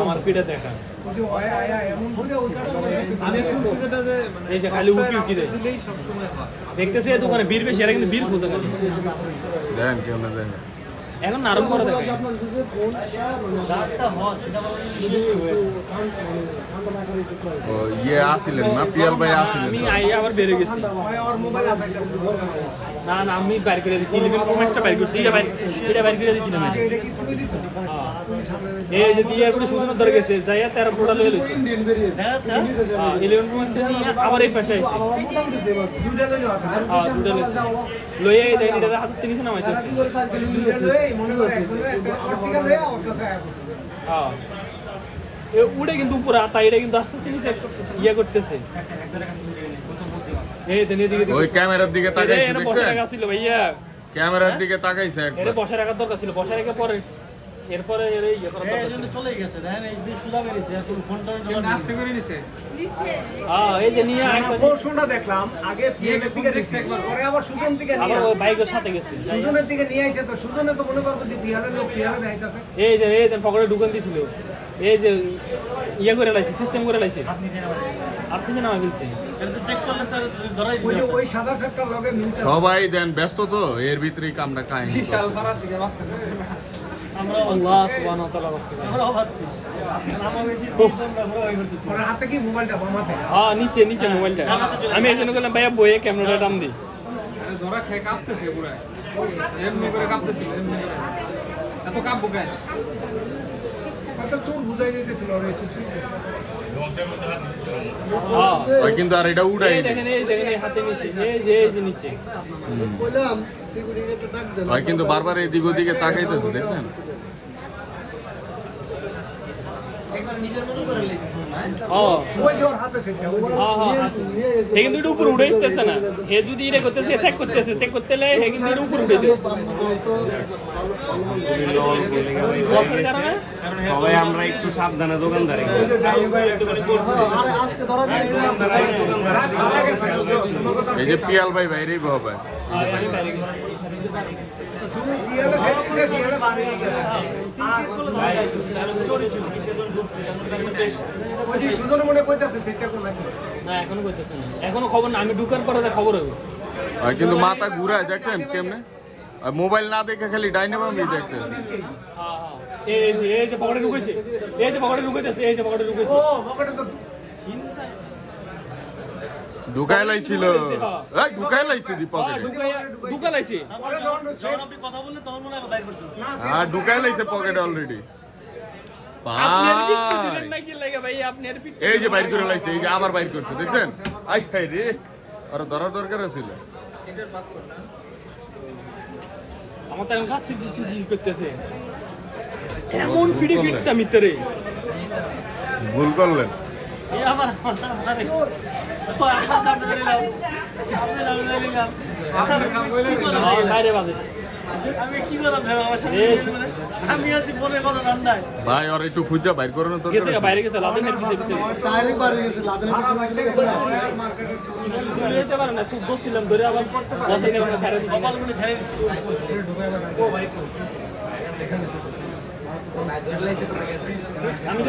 আমার পিঠে দেখা এই যে খালি উকি উকি দেয় দেখতেছি দোকানে বীর বেশি এরা কিন্তু বীর খোঁজে না? দেন কেমন দেন এখন আরম্ভ করে দেখে ইয়ে আসিলেন না পিয়াল ভাই আসিলেন আমি তো। আই আবার বেড়ে গেছি। না না, আমি বাইর করে দিছি ইলেভেন প্রো ম্যাক্সটা বাইর করছি, এটা বাইর এটা বাইর করে দিছিলাম আমি। হ্যাঁ। এই যে দিয়ে ধরে গেছে, যাইয়া তেরো প্রোটা লয়ে লইছে। হ্যাঁ নিয়ে আবার এই পাশে আইছে। হ্যাঁ লইয়া এই দেখেন এটা হাতের নামাইতেছে হ্যাঁ। উড়ে কিন্তু উপরে তাই এটা কিন্তু আস্তে আস্তে নিচে ইয়ে করতেছে। এই দেন এদিকে ওই ক্যামেরার দিকে তাকাইছে দেখছেন? রাখা ছিল ভাইয়া। ক্যামেরার দিকে তাকাইছে এটা একবার বসে রাখার দরকার ছিল বসে রেখে পরে। এরপরে এর এই করার দরকার ছিল। চলে গেছে দেখেন এই যে সুদা বেরিয়েছে এখন ফোনটা আসতে করে নিছে? হ্যাঁ এই যে নিয়ে একটা পরশুটা দেখলাম আগে পিএমের দিকে দেখছি পরে আবার সুজন থেকে নিয়ে আবার বাইকের সাথে গেছে। সুজনের দিকে নিয়ে আইছে তো সুজনে তো মনে করব যে পিয়ালের লোক পিয়ালে দেখাইতেছে। এই যে এই যে পকেটে ঢুকান দিছিল। এই যে ইয়ে করে লাইছে সিস্টেম করে লাইছে। ফেলছে। এটা তো চেক করলে তার ধরাই ওই যে ওই সাদা শার্টটার লগে মিলতেছে। সবাই দেন ব্যস্ত তো এর ভিতরেই কামটা বামাতে হ্যাঁ নিচে নিচে মোবাইলটা। আমি এই জন্য ভাইয়া বইয়ে ক্যামেরাটা টান দিই আরে ধরা খেয়ে কাঁপতেছে পুরা। এমনি করে কাঁপতেছিল এমনি করে। এত কাঁপবো কেন? কত চোর বুঝাই দিতেছিল ওর এই চুচু হ্যাঁ। কিন্তু আর এটা উড়াই এই দেখেন এই দেখেন এই হাতে নিচে এই যে এই যে নিচে। ওই কিন্তু বারবার এদিক ওদিকে তাকাইতেছে দেখছেন একবার নিজের মতো করে লেছি ফোন না হ্যাঁ ওই যে ওর হাতে সেটা ওই যে- হ্যাঁ হ্যাঁ হে কিন্তু এটা উপরে উঠে উঠতেছে না। হে যদি এটা করতেছে চেক করতেছে চেক করতে হলে হে কিন্তু এটা উপরে উঠে সবাই আমরা একটু সাবধানে দোকানদারি ওই যে ভাই একটা করছে। রাত ভালো গেছে, তোমাকে তো এই যে পিয়াল ভাই বাইরেই বাইরে শুধু পিয়ালে পিয়ালে বাড়ি গেছে। আর ওই যে সুজন মনে কইতাছে সেটা কোন নাকি না এখনও করতেছে না। এখনও খবর না আমি ঢুকার পরে খবর হবে কিন্তু মাথা ঘুরায় দেখছেন কেমনে? আর মোবাইল না দেখে খালি ডাইনামামি দেখতে। হ্যাঁ হ্যাঁ এই যে এই যে পকেটে ঢুকেছে। এই যে পকেটে ঢুকেছে এই যে পকেটে ঢুকেছে। ও পকেটে তো ঢুকাই লাইছিল এই ঢুকাই লাইছে দি হ্যাঁ পকেটে ঢুকাইয়া ঢুকা লাইছে। যখন যখন আপনি কথা বললেন তখন মনে হয় বাইর করছেন হ্যাঁ ঢুকাই লাইছে পকেটে অলরেডি এই যে বাইর করে লাইছে এই যে আবার বাইর করছে দেখছেন? আই রে আর ধরার দরকার ছিল আমার তো সিজি সিজি করতেছে। এমন ফিটে ফিটটা মিতরে ভুল করলেন। এই আবার মানে সামনে? বাইরে বাজেছে ভাই আর একটু খুঁজা বাইর করানো দরকার গেছে ছিল। বাইরে গেছে লাদেনের পিছে গেছে। গেছে যেতে পারে না শুদ্ধ ছিলাম ধরে আবার বসে গেলাম সারে দিছি কপাল ছেড়ে দিচ্ছি আমি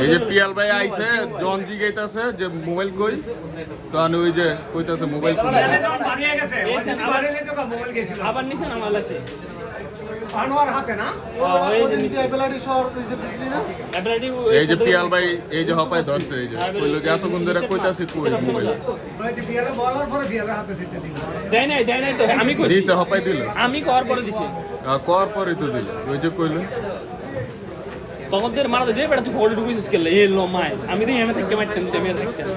এই যে পিয়াল ভাই আইছে জন জি গাইতাছে যে মোবাইল কই? তখন ওই যে কইতাছে মোবাইল কই? পিয়ালে যখন বাড়িয়ে গেছে ওই যে বাড়িয়ে তো কা মোবাইল গেছিল আবার নিচে নামাল আছে আনোয়ার হাতে না? এই যে পিয়াল ভাই এই যে হপায় ধরছে এই যে কইলো যে এতক্ষণ ধরে কইতাছে কই মোবাইল? ওই যে পিয়ালে বলার পরে পিয়ালের হাতে সেটা দিল। দেয় নাই দেয় নাই তো আমি কইছি। দিছে হপায় দিল। আমি কর পরে দিছি। কর পরে তো দিল। ওই যে কইলো। তখন তোর মারা দেবে বেটা তুই ফটো ঢুকেছিস কেলে এ লো মাই আমি তো এমে থাকতে মারতাম আমি আর থাকতাম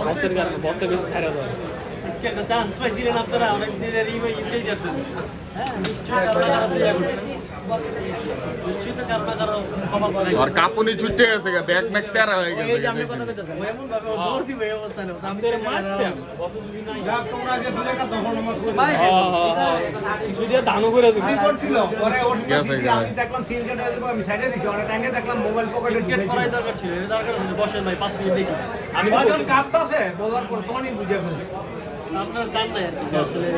বসের কারণে বসে বেশি ছাড়া দেওয়া আজকে একটা চান্স পাইছিলেন আপনারা অনেক দিনের ইমেল ইমেল যাচ্ছেন নিশ্চয়ই কারও না কারও তো করছেন। নিশ্চয়ই তো কারও না কারও খবর পালাই আর কাপুনি ছুটে গেছে গা ব্যাগ ম্যাগ তেরা হয়ে গেছে হ্যাঁ হ্যাঁ হ্যাঁ। দানও করে। আমি কাঁপতাছে? বলার পর তখনই বুঝে ফেলছি। আপনারা জান নাই আসলে